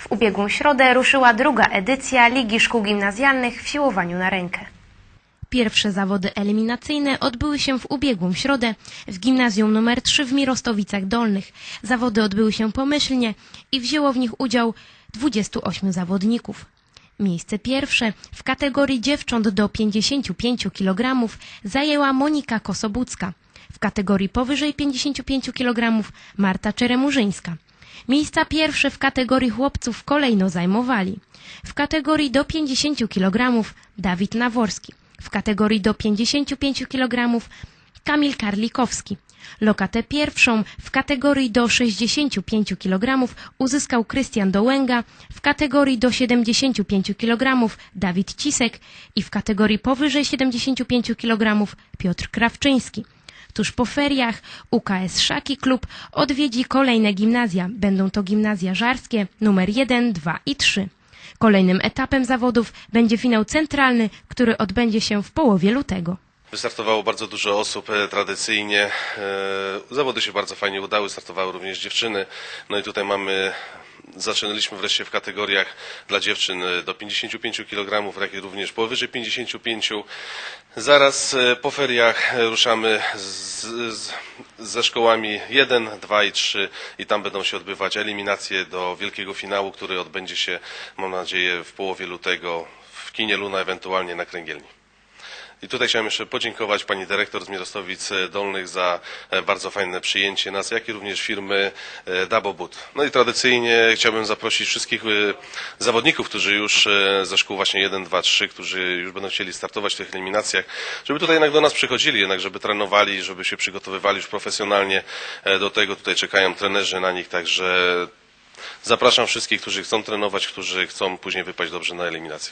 W ubiegłą środę ruszyła druga edycja Ligi Szkół Gimnazjalnych w siłowaniu na rękę. Pierwsze zawody eliminacyjne odbyły się w ubiegłą środę w gimnazjum nr 3 w Mirostowicach Dolnych. Zawody odbyły się pomyślnie i wzięło w nich udział 28 zawodników. Miejsce pierwsze w kategorii dziewcząt do 55 kg zajęła Monika Kosobucka. W kategorii powyżej 55 kg Marta Czeremurzyńska. Miejsca pierwsze w kategorii chłopców kolejno zajmowali. W kategorii do 50 kg Dawid Naworski. W kategorii do 55 kg Kamil Karlikowski. Lokatę pierwszą w kategorii do 65 kg uzyskał Krystian Dołęga, w kategorii do 75 kg Dawid Cisek i w kategorii powyżej 75 kg Piotr Krawczyński. Tuż po feriach UKS Szaki Klub odwiedzi kolejne gimnazja. Będą to gimnazja żarskie numer 1, 2 i 3. Kolejnym etapem zawodów będzie finał centralny, który odbędzie się w połowie lutego. Wystartowało bardzo dużo osób e, tradycyjnie. E, Zawody się bardzo fajnie udały, startowały również dziewczyny. No i tutaj mamy, zaczynaliśmy wreszcie w kategoriach dla dziewczyn e, do 55 kg, jak i również powyżej 55. Zaraz po feriach ruszamy z, z, ze szkołami 1, 2 i 3 i tam będą się odbywać eliminacje do wielkiego finału, który odbędzie się, mam nadzieję, w połowie lutego w kinie Luna, ewentualnie na Kręgielni. I tutaj chciałem jeszcze podziękować pani dyrektor z Mirostowic Dolnych za e, bardzo fajne przyjęcie nas, jak i również firmy e, Boot. No i tradycyjnie chciałbym zaprosić wszystkich e, zawodników, którzy już e, ze szkół właśnie 1, 2, 3, którzy już będą chcieli startować w tych eliminacjach, żeby tutaj jednak do nas przychodzili, jednak żeby trenowali, żeby się przygotowywali już profesjonalnie e, do tego. Tutaj czekają trenerzy na nich, także zapraszam wszystkich, którzy chcą trenować, którzy chcą później wypaść dobrze na eliminacjach.